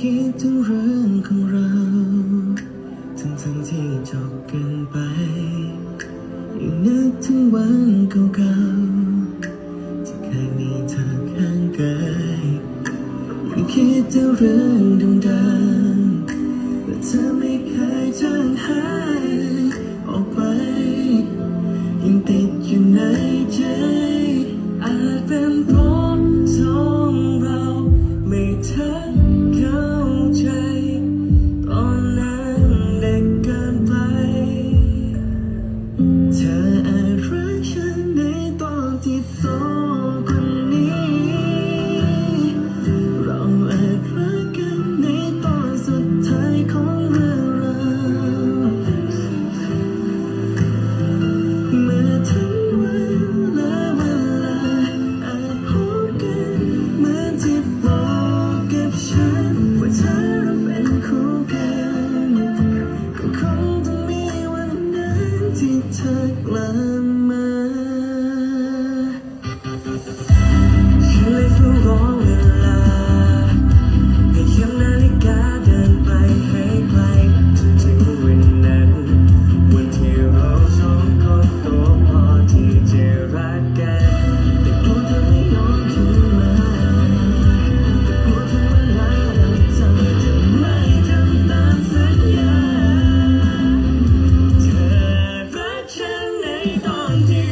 คิดถึงเรื่องของเราทั้งทั้งที่จบกันไปยังนึกถึงวันเก่าๆที่เคยมีเธอข้างกายยังคิดถึงเรื่องดังๆแต่เธอไม่เคย 你懂